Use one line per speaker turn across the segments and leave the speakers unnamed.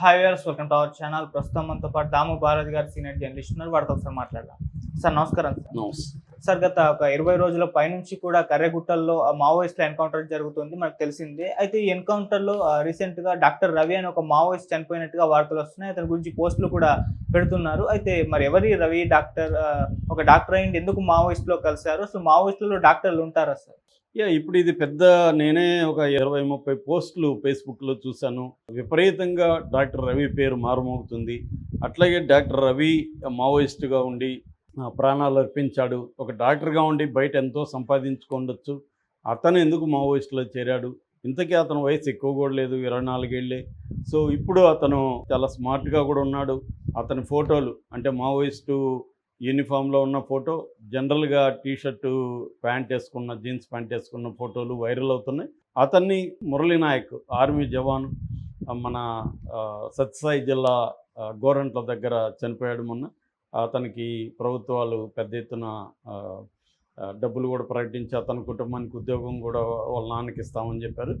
Hi viewers welcome to our channel ప్రస్తుతం మనతో పాటు దాము భారత్ గారు సీనియర్ జర్నలిస్ట్ ఉన్నారు. వాడితో ఒకసారి మాట్లాడదాం. సార్ నమస్కారం సార్ గత ఒక ఇరవై రోజుల పైనుంచి కూడా కర్రెగుట్టల్లో మావోయిస్ట్ల ఎన్కౌంటర్ జరుగుతుంది. మనకు తెలిసిందే. అయితే ఈ ఎన్కౌంటర్లో రీసెంట్గా డాక్టర్ రవి అని ఒక మావోయిస్ట్ చనిపోయినట్టుగా వార్తలు వస్తున్నాయి. అతని గురించి పోస్టులు కూడా పెడుతున్నారు. అయితే మరి ఎవరి రవి డాక్టర్ ఒక డాక్టర్ అయింది ఎందుకు మావోయిస్ట్లో కలిశారు? అసలు మావోయిస్టులలో డాక్టర్లు ఉంటారా సార్
యా ఇప్పుడు ఇది పెద్ద నేనే ఒక ఇరవై ముప్పై పోస్టులు ఫేస్బుక్లో చూశాను. విపరీతంగా డాక్టర్ రవి పేరు మారుమోగుతుంది. అట్లాగే డాక్టర్ రవి మావోయిస్టుగా ఉండి ప్రాణాలు అర్పించాడు. ఒక డాక్టర్గా ఉండి బయట ఎంతో సంపాదించుకోండొచ్చు. అతను ఎందుకు మావోయిస్టులో చేరాడు? ఇంతకీ అతను వయసు ఎక్కువ కూడా లేదు ఇరవై నాలుగేళ్ళే. సో ఇప్పుడు అతను చాలా స్మార్ట్గా కూడా ఉన్నాడు. అతని ఫోటోలు అంటే మావోయిస్టు యూనిఫామ్లో ఉన్న ఫోటో జనరల్గా టీషర్టు ప్యాంట్ వేసుకున్న జీన్స్ ప్యాంట్ వేసుకున్న ఫోటోలు వైరల్ అవుతున్నాయి. అతన్ని మురళీ నాయక్ ఆర్మీ జవాన్ మన సత్యసాయి జిల్లా గోరంట్ల దగ్గర చనిపోయాడు మొన్న. అతనికి ప్రభుత్వాలు పెద్ద ఎత్తున డబ్బులు కూడా ప్రకటించి అతని కుటుంబానికి ఉద్యోగం కూడా వాళ్ళ నాన్నకి ఇస్తామని చెప్పారు.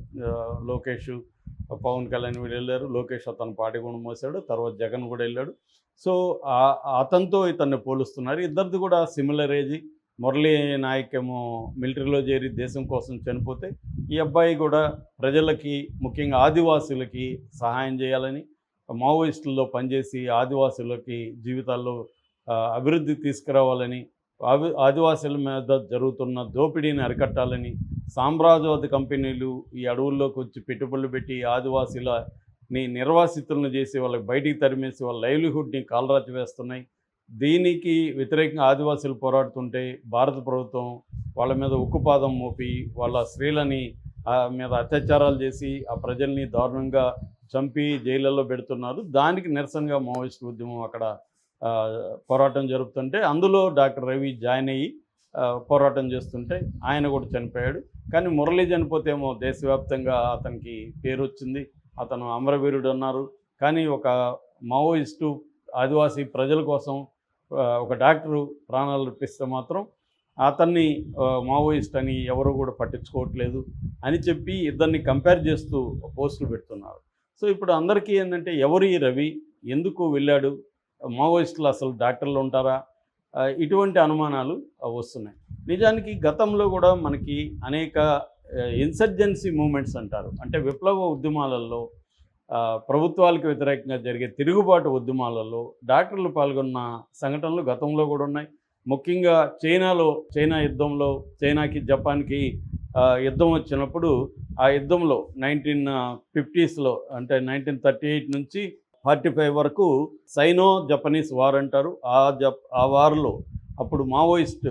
లోకేష్ పవన్ కళ్యాణ్ వీళ్ళు వెళ్ళారు. లోకేష్ అతను పార్టీ కూడా మోసాడు. తర్వాత జగన్ కూడా వెళ్ళాడు. సో అతనితో ఇతన్ని పోలుస్తున్నారు. ఇద్దరిది కూడా సిమిలర్ ఏజ్ మురళీ నాయక్ ఏమో మిలిటరీలో చేరి దేశం కోసం చనిపోతే ఈ అబ్బాయి కూడా ప్రజలకి ముఖ్యంగా ఆదివాసులకి సహాయం చేయాలని మావోయిస్టుల్లో పనిచేసి ఆదివాసులకి జీవితాల్లో అభివృద్ధి తీసుకురావాలని ఆదివాసుల మీద జరుగుతున్న దోపిడీని అరికట్టాలని సామ్రాజ్యవాద కంపెనీలు ఈ అడవుల్లోకి వచ్చి పెట్టుబడులు పెట్టి ఆదివాసీలని నిర్వాసితులను చేసి వాళ్ళకి బయటికి తరిమేసి వాళ్ళ లైవ్లీహుడ్ని కాలరాతి వేస్తున్నాయి. దీనికి వ్యతిరేకంగా ఆదివాసులు పోరాడుతుంటే భారత ప్రభుత్వం వాళ్ళ మీద ఉక్కుపాదం మోపి వాళ్ళ స్త్రీలని ఆ, మీద అత్యాచారాలు చేసి ఆ ప్రజల్ని దారుణంగా చంపి జైళ్ళల్లో పెడుతున్నారు. దానికి నిరసనగా మావోయిస్టు ఉద్యమం అక్కడ పోరాటం జరుపుతుంటే అందులో డాక్టర్ రవి జాయిన్ అయ్యి పోరాటం చేస్తుంటే ఆయన కూడా చనిపోయాడు. కానీ మురళి చనిపోతేమో దేశవ్యాప్తంగా అతనికి పేరు వచ్చింది. అతను అమరవీరుడు అన్నారు. కానీ ఒక మావోయిస్టు ఆదివాసీ ప్రజల కోసం ఒక డాక్టరు ప్రాణాలు అర్పిస్తే మాత్రం అతన్ని మావోయిస్ట్ అని ఎవరు కూడా పట్టించుకోవట్లేదు అని చెప్పి ఇద్దరిని కంపేర్ చేస్తూ పోస్టులు పెడుతున్నారు. సో ఇప్పుడు అందరికీ ఏంటంటే ఎవరి రవి? ఎందుకు వెళ్ళాడు? మావోయిస్టులు అసలు డాక్టర్లు ఉంటారా? ఇటువంటి అనుమానాలు వస్తున్నాయి. నిజానికి గతంలో కూడా మనకి అనేక ఇన్సర్జెన్సీ మూమెంట్స్ అంటారు. అంటే విప్లవ ఉద్యమాలలో ప్రభుత్వాలకు వ్యతిరేకంగా జరిగే తిరుగుబాటు ఉద్యమాలలో డాక్టర్లు పాల్గొన్న సంఘటనలు గతంలో కూడా ఉన్నాయి. ముఖ్యంగా చైనాలో చైనా యుద్ధంలో చైనాకి జపాన్కి యుద్ధం వచ్చినప్పుడు ఆ యుద్ధంలో నైన్టీన్ ఫిఫ్టీస్లో అంటే నైన్టీన్ థర్టీ ఎయిట్ నుంచి ఫార్టీ ఫైవ్ వరకు సైనో జపనీస్ వార్ అంటారు. ఆ జప్ ఆ వార్లో అప్పుడు మావోయిస్ట్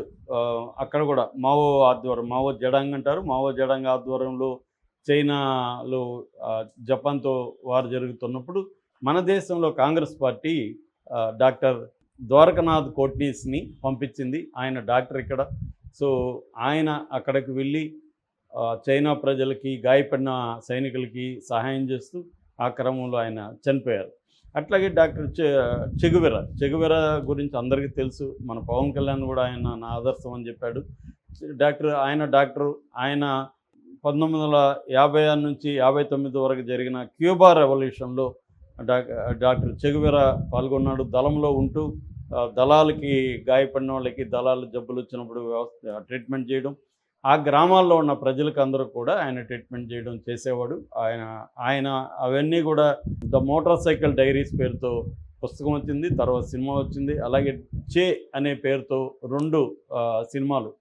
అక్కడ కూడా మావో ఆధ్వర్యం మావో జడాంగ్ అంటారు. మావో జడాంగ్ ఆధ్వర్యంలో చైనాలో జపాన్తో వారు జరుగుతున్నప్పుడు మన దేశంలో కాంగ్రెస్ పార్టీ డాక్టర్ ద్వారకనాథ్ కోట్నీస్ని పంపించింది. ఆయన డాక్టర్ ఇక్కడ. సో ఆయన అక్కడికి వెళ్ళి చైనా ప్రజలకి గాయపడిన సైనికులకి సహాయం చేస్తూ ఆ క్రమంలో ఆయన చనిపోయారు. అట్లాగే డాక్టర్ చెగువెర చెగువెర గురించి అందరికీ తెలుసు. మన పవన్ కళ్యాణ్ కూడా ఆయన నా ఆదర్శం అని చెప్పాడు. డాక్టర్ ఆయన డాక్టర్ ఆయన పంతొమ్మిది వందల యాభై ఆరు నుంచి యాభై తొమ్మిది వరకు జరిగిన క్యూబా రెవల్యూషన్లో డాక్ డాక్టర్ చెగువెర పాల్గొన్నాడు. దళంలో ఉంటూ దళాలకి గాయపడిన వాళ్ళకి దళాలు జబ్బులు వచ్చినప్పుడు వ్యవస్థ ట్రీట్మెంట్ చేయడం ఆ గ్రామాల్లో ఉన్న ప్రజలకు అందరూ కూడా ఆయన ట్రీట్మెంట్ చేయడం చేసేవాడు. ఆయన ఆయన అవన్నీ కూడా ద మోటార్ సైకిల్ డైరీస్ పేరుతో పుస్తకం వచ్చింది తర్వాత సినిమా వచ్చింది. అలాగే చే అనే పేరుతో రెండు సినిమాలు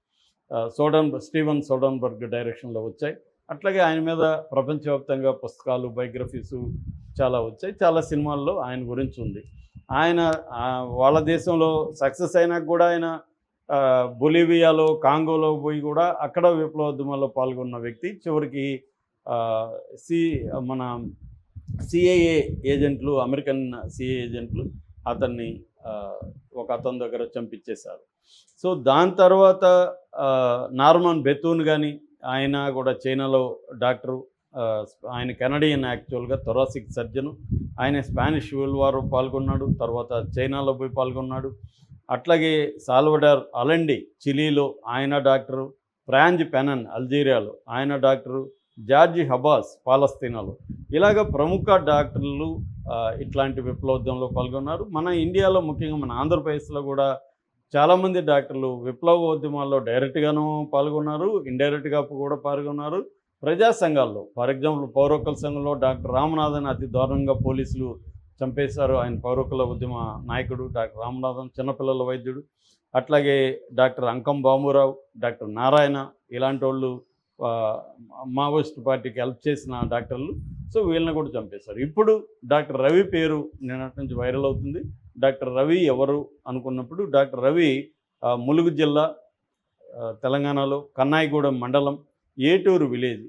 సోడన్ స్టీవెన్ సోడన్బర్గ్ డైరెక్షన్లో వచ్చాయి. అట్లాగే ఆయన మీద ప్రపంచవ్యాప్తంగా పుస్తకాలు బయోగ్రఫీసు చాలా వచ్చాయి. చాలా సినిమాల్లో ఆయన గురించి ఉంది. ఆయన వాళ్ళ దేశంలో సక్సెస్ అయినా కూడా ఆయన బొలీవియాలో కాంగోలో పోయి కూడా అక్కడ విప్లవోద్యమాల్లో పాల్గొన్న వ్యక్తి. చివరికి సి మన సిఐఏ ఏజెంట్లు అమెరికన్ సిఐఏ ఏజెంట్లు అతన్ని ఒక అతని దగ్గర చంపించేశారు సో దాని తర్వాత నార్మన్ బెతూన్ కానీ ఆయన కూడా చైనాలో డాక్టరు ఆయన కెనడియన్ యాక్చువల్గా థొరాసిక్ సర్జను. ఆయన స్పానిష్ వరల్డ్ వార్ పాల్గొన్నాడు. తర్వాత చైనాలో పోయి పాల్గొన్నాడు. అట్లాగే సాల్వడార్ అలండి చిలీలో ఆయన డాక్టరు ఫ్రాంజ్ పెనన్ అల్జీరియాలో ఆయన డాక్టరు జార్జి హబాస్ పాలస్తీనాలో. ఇలాగ ప్రముఖ డాక్టర్లు ఇట్లాంటి విప్లవోద్యమంలో పాల్గొన్నారు. మన ఇండియాలో ముఖ్యంగా మన ఆంధ్రప్రదేశ్లో కూడా చాలామంది డాక్టర్లు విప్లవోద్యమాల్లో డైరెక్ట్గాను పాల్గొన్నారు ఇండైరెక్ట్గా కూడా పాల్గొన్నారు. ప్రజా సంఘాల్లో ఫర్ ఎగ్జాంపుల్ పౌర సంఘంలో డాక్టర్ రామనాథన్ అతి దారుణంగా పోలీసులు చంపేశారు. ఆయన పౌరకుల ఉద్యమ నాయకుడు డాక్టర్ రామనాథన్ చిన్నపిల్లల వైద్యుడు. అట్లాగే డాక్టర్ అంకం బాబురావు డాక్టర్ నారాయణ ఇలాంటి వాళ్ళు మావోయిస్ట్ పార్టీకి హెల్ప్ చేసిన డాక్టర్లు. సో వీళ్ళని కూడా చంపేశారు. ఇప్పుడు డాక్టర్ రవి పేరు నిన్నటి నుంచి వైరల్ అవుతుంది. డాక్టర్ రవి ఎవరు అనుకున్నప్పుడు డాక్టర్ రవి ములుగు జిల్లా తెలంగాణలో కన్నాయిగూడెం మండలం ఏటూరు విలేజ్.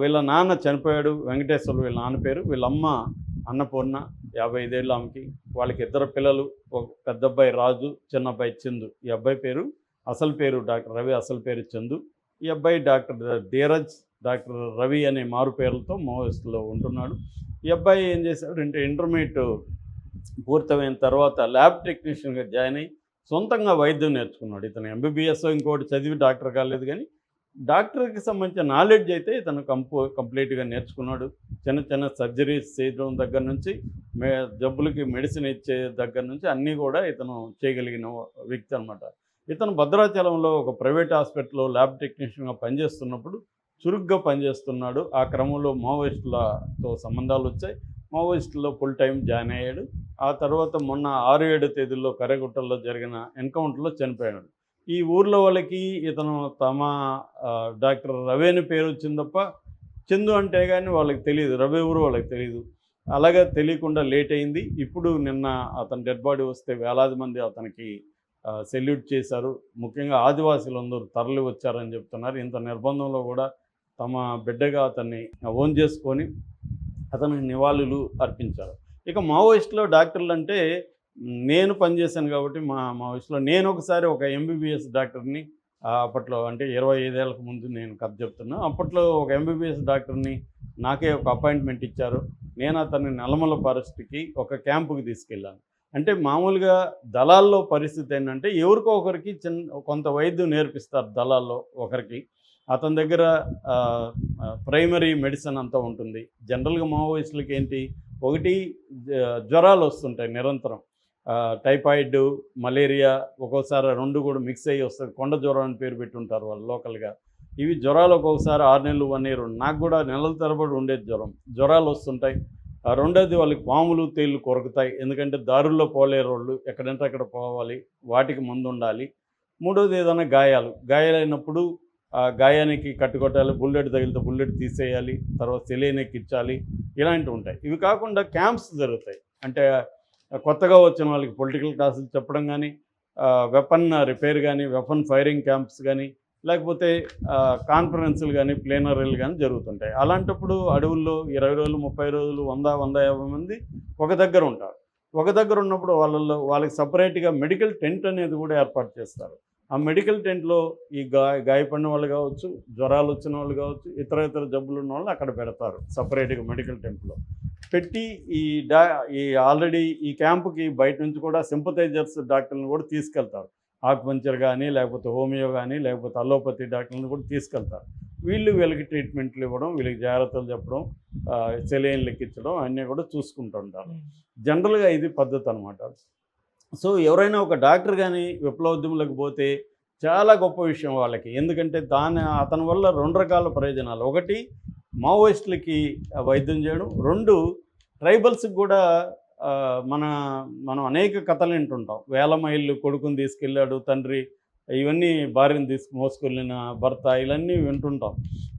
వీళ్ళ నాన్న చనిపోయాడు. వెంకటేశ్వరులు వీళ్ళ నాన్న పేరు. వీళ్ళమ్మ అన్నపూర్ణ యాభై ఐదేళ్ళు ఆమెకి. వాళ్ళకి ఇద్దరు పిల్లలు ఒక పెద్ద అబ్బాయి రాజు చిన్న అబ్బాయి చందు. ఈ అబ్బాయి పేరు అసలు పేరు డాక్టర్ రవి అసలు పేరు చందు. ఈ అబ్బాయి డాక్టర్ ధీరజ్ డాక్టర్ రవి అనే మారు పేర్లతో మోవెస్ట్లో ఉంటున్నాడు. ఈ అబ్బాయి ఏం చేశాడు అంటే ఇంటర్మీడియట్ పూర్తయిన తర్వాత ల్యాబ్ టెక్నీషియన్గా జాయిన్ అయ్యి సొంతంగా వైద్యం నేర్చుకున్నాడు. ఇతను ఎంబీబీఎస్ ఇంకోటి చదివి డాక్టర్ కాలేదు కానీ డాక్టర్కి సంబంధించిన నాలెడ్జ్ అయితే ఇతను కంపో కంప్లీట్గా నేర్చుకున్నాడు. చిన్న చిన్న సర్జరీస్ చేయడం దగ్గర నుంచి మే జబ్బులకి మెడిసిన్ ఇచ్చే దగ్గర నుంచి అన్నీ కూడా ఇతను చేయగలిగిన వ్యక్తి అనమాట ఇతను భద్రాచలంలో ఒక ప్రైవేట్ హాస్పిటల్లో ల్యాబ్ టెక్నీషియన్గా పనిచేస్తున్నప్పుడు చురుగ్గా పనిచేస్తున్నాడు. ఆ క్రమంలో మావోయిస్టులతో సంబంధాలు వచ్చాయి. మావోయిస్టులో ఫుల్ టైం జాయిన్ అయ్యాడు. ఆ తర్వాత మొన్న ఆరు ఏడు తేదీల్లో కర్రగుట్టల్లో జరిగిన ఎన్కౌంటర్లో చనిపోయాడు. ఈ ఊర్లో వాళ్ళకి ఇతను తమ డాక్టర్ రవి అని పేరు వచ్చింది తప్ప చందు అంటే కానీ వాళ్ళకి తెలియదు. రవి ఎవరు వాళ్ళకి తెలియదు. అలాగే తెలియకుండా లేట్ అయింది. ఇప్పుడు నిన్న అతని డెడ్ బాడీ వస్తే వేలాది మంది అతనికి సెల్యూట్ చేశారు. ముఖ్యంగా ఆదివాసీలు అందరూ తరలి వచ్చారని చెప్తున్నారు. ఇంత నిర్బంధంలో కూడా తమ బిడ్డగా అతన్ని ఓన్ చేసుకొని అతనికి నివాళులు అర్పించారు. ఇక మావోయిస్టులో డాక్టర్లు అంటే నేను పనిచేశాను కాబట్టి మా మావోయిస్టులో నేను ఒకసారి ఒక ఎంబీబీఎస్ డాక్టర్ని అప్పట్లో అంటే ఇరవై ఐదేళ్ళకు ముందు నేను కథ చెప్తున్నా. అప్పట్లో ఒక ఎంబీబీఎస్ డాక్టర్ని నాకే ఒక అపాయింట్మెంట్ ఇచ్చారు. నేను అతన్ని నల్లమల ఫారెస్ట్కి ఒక క్యాంపుకి తీసుకెళ్ళాను. అంటే మామూలుగా దళాల్లో పరిస్థితి ఏంటంటే ఎవరికో ఒకరికి చిన్న కొంత వైద్యం నేర్పిస్తారు దళాల్లో ఒకరికి. అతని దగ్గర ప్రైమరీ మెడిసిన్ అంతా ఉంటుంది. జనరల్గా మావోయిస్టులకి ఏంటి? ఒకటి జ్వరాలు వస్తుంటాయి నిరంతరం. టైఫాయిడ్ మలేరియా ఒక్కోసారి రెండు కూడా మిక్స్ అయ్యి వస్తుంది. కొండ జ్వరం అని పేరు పెట్టుంటారు వాళ్ళు లోకల్గా. ఇవి జ్వరాలు ఒక్కొక్కసారి ఆరు నెలలు వన్ ఇయర్ నాకు కూడా నెలల తరబడి ఉండేది జ్వరం. జ్వరాలు వస్తుంటాయి. ఆ రెండోది వాళ్ళకి పాములు తేళ్ళు కొరుకుతాయి. ఎందుకంటే దారుల్లో పోలేరు వాళ్ళు ఎక్కడంటే అక్కడ పోవాలి. వాటికి మందు ఉండాలి. మూడోది ఏదైనా గాయాలు. గాయాలైనప్పుడు ఆ గాయానికి కట్టుకొట్టాలి. బుల్లెట్ తగిలితే బుల్లెట్ తీసేయాలి. తర్వాత సెలైన్ ఇలాంటివి ఉంటాయి. ఇవి కాకుండా క్యాంప్స్ జరుగుతాయి. అంటే కొత్తగా వచ్చిన వాళ్ళకి పొలిటికల్ క్లాసులు చెప్పడం కానీ వెపన్ రిపేర్ కానీ వెపన్ ఫైరింగ్ క్యాంప్స్ కానీ లేకపోతే కాన్ఫరెన్సులు కానీ ప్లేనరీలు కానీ జరుగుతుంటాయి. అలాంటప్పుడు అడవుల్లో ఇరవై రోజులు ముప్పై రోజులు వంద వంద యాభై మంది ఒక దగ్గర ఉంటారు. ఒక దగ్గర ఉన్నప్పుడు వాళ్ళల్లో వాళ్ళకి సపరేట్గా మెడికల్ టెంట్ అనేది కూడా ఏర్పాటు చేస్తారు. ఆ మెడికల్ టెంట్లో ఈ గా గాయపడిన వాళ్ళు కావచ్చు జ్వరాలు వచ్చిన వాళ్ళు కావచ్చు ఇతర ఇతర జబ్బులు ఉన్న వాళ్ళు అక్కడ పెడతారు సపరేట్గా మెడికల్ టెంట్లో. పెట్టి ఈ డా ఈ ఆల్రెడీ ఈ క్యాంపుకి బయట నుంచి కూడా సింపథైజర్స్ డాక్టర్లను కూడా తీసుకెళ్తారు. ఆక్పంచర్ కానీ లేకపోతే హోమియో కానీ లేకపోతే అలోపతి డాక్టర్లను కూడా తీసుకెళ్తారు. వీళ్ళు వీళ్ళకి ట్రీట్మెంట్లు ఇవ్వడం వీళ్ళకి జాగ్రత్తలు చెప్పడం సెలైన్లు ఎక్కించడం అన్నీ కూడా చూసుకుంటుంటారు జనరల్గా ఇది పద్ధతి అనమాట సో ఎవరైనా ఒక డాక్టర్ కానీ విప్లవోద్యములకు పోతే చాలా గొప్ప విషయం వాళ్ళకి. ఎందుకంటే దాని అతని వల్ల రెండు రకాల ప్రయోజనాలు. ఒకటి మావోయిస్టులకి వైద్యం చేయడం. రెండు ట్రైబల్స్కి కూడా మన మనం అనేక కథలు వింటుంటాం. వేల మైళ్ళు కొడుకుని తీసుకెళ్ళాడు తండ్రి ఇవన్నీ భార్యను తీసుకు మోసుకెళ్ళిన భర్త ఇవన్నీ వింటుంటాం.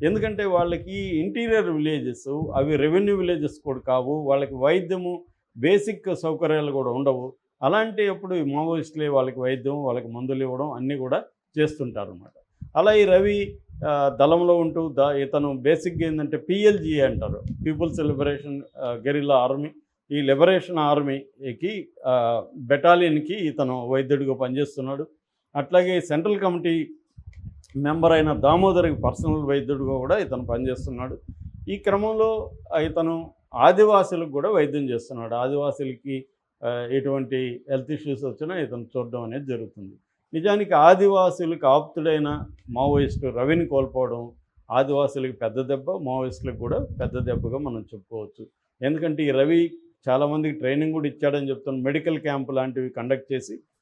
ఎందుకంటే వాళ్ళకి ఇంటీరియర్ విలేజెస్ అవి రెవెన్యూ విలేజెస్ కూడా కావు. వాళ్ళకి వైద్యము బేసిక్ సౌకర్యాలు కూడా ఉండవు. అలాంటి అప్పుడు ఈ మావోయిస్టులే వాళ్ళకి వైద్యం వాళ్ళకి మందులు ఇవ్వడం అన్నీ కూడా చేస్తుంటారు అనమాట అలా ఈ రవి దళంలో ఉంటూ ద ఇతను బేసిక్గా ఏంటంటే పిఎల్జీ అంటారు. పీపుల్స్ లిబరేషన్ గెరిల్లా ఆర్మీ ఈ లిబరేషన్ ఆర్మీకి బెటాలియన్కి ఇతను వైద్యుడిగా పనిచేస్తున్నాడు. అట్లాగే సెంట్రల్ కమిటీ మెంబర్ అయిన దామోదర్కి పర్సనల్ వైద్యుడిగా కూడా ఇతను పనిచేస్తున్నాడు. ఈ క్రమంలో ఇతను ఆదివాసులకు కూడా వైద్యం చేస్తున్నాడు. ఆదివాసులకి ఎటువంటి హెల్త్ ఇష్యూస్ వచ్చినా ఇతను చూడడం అనేది జరుగుతుంది. నిజానికి ఆదివాసులకు ఆప్తుడైన మావోయిస్టు రవిని కోల్పోవడం ఆదివాసులకు పెద్ద దెబ్బ మావోయిస్టులకు కూడా పెద్ద దెబ్బగా మనం చెప్పుకోవచ్చు. ఎందుకంటే ఈ రవి చాలామందికి ట్రైనింగ్ కూడా ఇచ్చాడని చెప్తున్నాం మెడికల్ క్యాంప్ లాంటివి కండక్ట్ చేసి